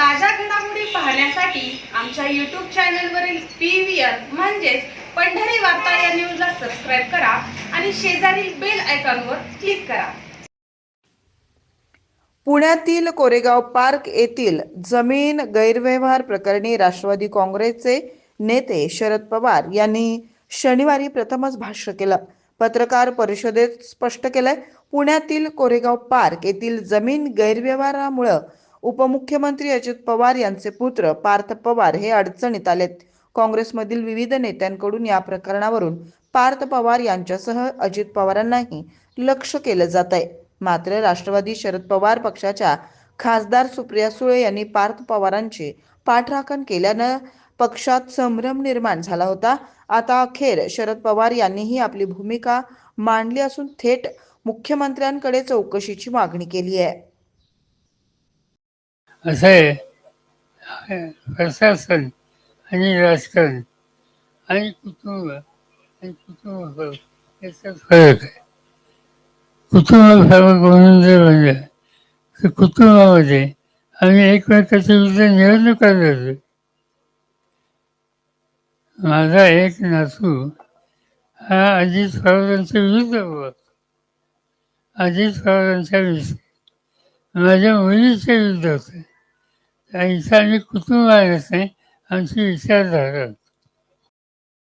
ताज्या घडामोडी पाहण्यासाठी आमच्या यूट्यूब चॅनलवरील पी व्ही आर म्हणजेच पंढरी वार्ता या न्यूजला सबस्क्राईब करा आणि शेजारील बेल आयकॉनवर क्लिक करा. पुण्यातील कोरेगाव पार्क येथील जमीन गैरव्यवहार प्रकरणी राष्ट्रवादी काँग्रेसचे नेते शरद पवार यांनी शनिवारी प्रथमच भाष्य केलं. पत्रकार परिषदेत स्पष्ट केलंय पुण्यातील कोरेगाव पार्क येथील जमीन गैरव्यवहारामुळं उपमुख्यमंत्री अजित पवार यांचे पुत्र पार्थ पवार हे अडचणीत आलेत. काँग्रेसमधील विविध नेत्यांकडून या प्रकरणावरून पार्थ पवार यांच्यासह अजित पवारांनाही लक्ष केलं जात आहे. मात्र राष्ट्रवादी शरद पवार पक्षाच्या खासदार सुप्रिया सुळे यांनी पार्थ पवारांची पाठराखण केल्यानं पक्षात संभ्रम निर्माण झाला होता. आता अखेर शरद पवार यांनीही आपली भूमिका मांडली असून थेट मुख्यमंत्र्यांकडे चौकशीची मागणी केली आहे. असं आहे प्रशासन आणि राजकारण आणि कुटुंब आणि कुटुंब याचा फरक आहे. कुटुंब फरक म्हणून जर म्हणलं तर कुटुंबामध्ये आम्ही एकमेकाच्या विरुद्ध निवडणुका लढलो माझा एक नातू हा अजित पवारांच्या विरुद्ध होता. अजित पवारांच्या विषय माझ्या मुलीच्या विरुद्ध होते. イスに行くクとはですね、安心してあるだろう。